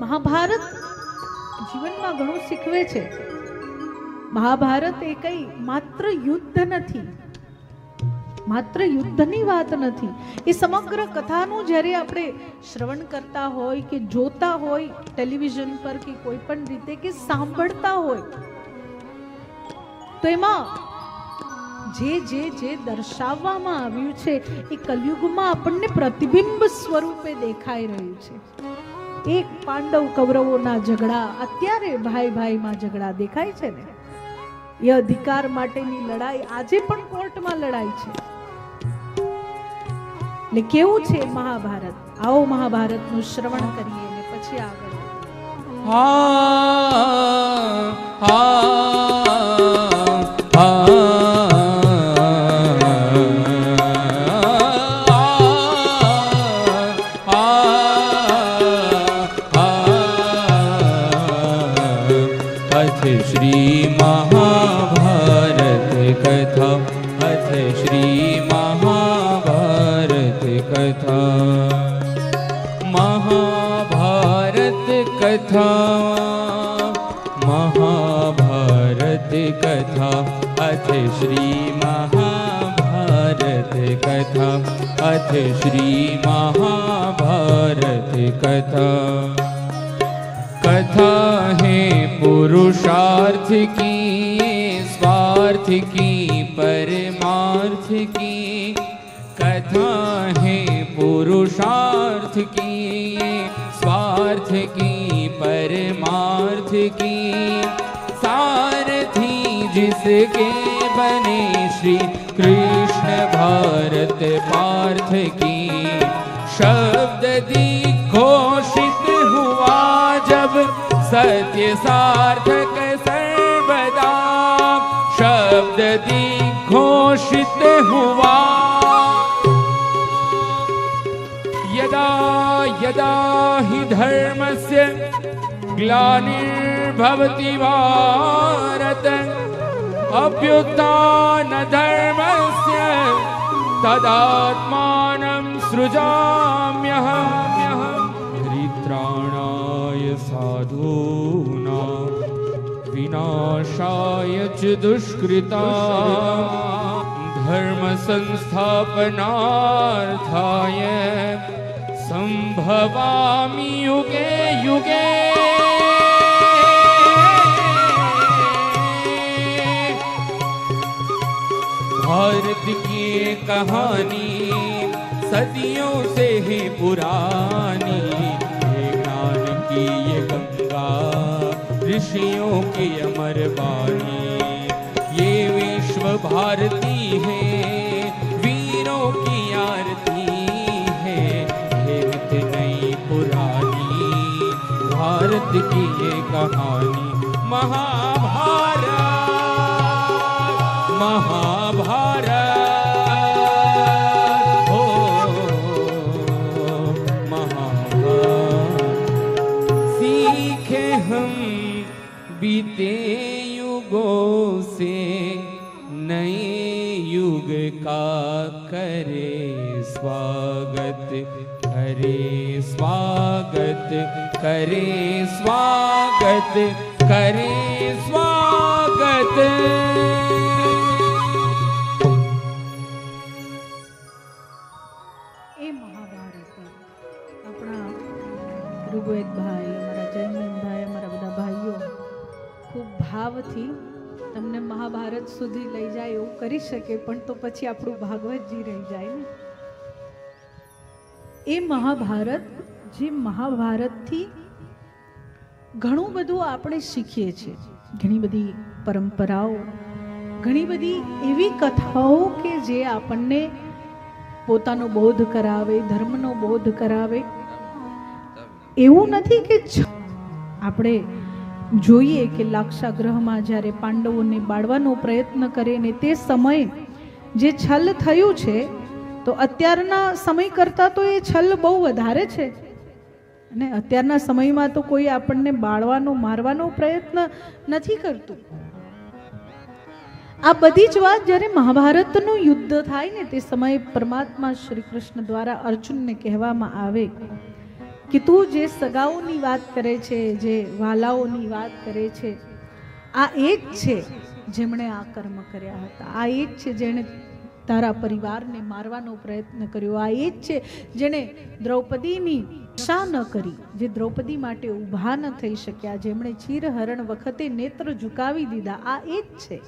મહાભારત જીવનમાં ઘણું શીખવે છે. મહાભારત એ કઈ માત્ર યુદ્ધ નથી. માત્ર યુદ્ધની વાત નથી. એ સમગ્ર કથાનું જ્યારે આપણે શ્રવણ કરતા હોય કે જોતા હોય ટેલિવિઝન પર કે કોઈ પણ રીતે કે સાંભળતા હોય, તો એમાં જે જે જે દર્શાવવામાં આવ્યું છે એ કલયુગમાં આપણને પ્રતિબિંબ સ્વરૂપે દેખાઈ રહ્યું છે. એક પાંડવ કૌરવોના ઝઘડા. અત્યારે ભાઈ ભાઈમાં ઝઘડા દેખાય છે ને? એ અધિકાર માટેની લડાઈ આજે પણ કોર્ટમાં લડાઈ છે. એટલે કેવું છે મહાભારત? આવો મહાભારતનું શ્રવણ કરીએ ને પછી આગળ. હા હા अथ महाभारत कथं अथ श्री महाभारत कथा महाभारत कथा महाभारत कथम् अथ श्री महाभारत अथ श्री कथा कथा कथा है पुरुषार्थ की स्वार्थ की परमार्थ की कथा है पुरुषार्थ की स्वार्थ की परमार्थ की सारथी जिसके बने श्री कृष्ण भारत पार्थ की शब्द घोषित हुआ जब સત્ય સાર્થક સર્વદા શબ્દથી ઘોષિત હુવા યદા યદા હિ ધર્મસ્ય ગ્લાનિર્ભવતિ ભારત. અભ્યુત્થાન ધર્મસ્ય તદાત્માનમ સૃજામ્યહમ साधूनां विनाशाय च दुष्कृता धर्मसंस्थापनार्थाय सम्भवामि युगे युगे भारत की ये कहानी सदियों से है पुरानी ये ज्ञान की ये गंगा। ऋषियों की अमर वाणी ये विश्व भारती है, वीरों की आरती है। ये नई पुरानी, भारत की ये कहानी। महाभारत महाभारत। सीखे हम बीते युगों से नए युग का करे स्वागत करे स्वागत करे स्वागत करे स्वागत ભાવથી તમને મહાભારત સુધી લઈ જાય એવું કરી શકે, પણ તો પછી આપણું ભાગવતજી રહી જાય ને. એ મહાભારત, જે મહાભારતથી ઘણું બધું આપણે શીખીએ છીએ. ઘણી બધી પરંપરાઓ, ઘણી બધી એવી કથાઓ કે જે આપણને પોતાનો બોધ કરાવે, ધર્મનો બોધ કરાવે. એવું નથી કે આપણે જોઈએ કે લાક્ષાગ્રહમાં જ્યારે પાંડવોને બાળવાનો પ્રયત્ન કરે ને તે સમયે જે છલ થયું છે, તો અત્યારના સમય કરતાં તો એ છલ બહુ વધારે છે. અને અત્યારના સમયમાં તો કોઈ આપણને બાળવાનો, મારવાનો પ્રયત્ન નથી કરતું. આ બધી જ વાત જ્યારે મહાભારતનું યુદ્ધ થાય ને તે સમયે પરમાત્મા શ્રી કૃષ્ણ દ્વારા અર્જુનને કહેવામાં આવે કે તું જે સગાઓની વાત કરે છે, જે વાલાઓની વાત કરે છે, આ એક છે જેમણે આ કર્મ કર્યા હતા. આ એક છે જેણે તારા પરિવારને મારવાનો પ્રયત્ન કર્યો. આ એ જ છે જેણે દ્રૌપદીની શા ન કરી, જે દ્રૌપદી માટે ઊભા ન થઈ શક્યા, જેમણે ચીરહરણ વખતે નેત્ર ઝુકાવી દીધા. આ એ જ છે.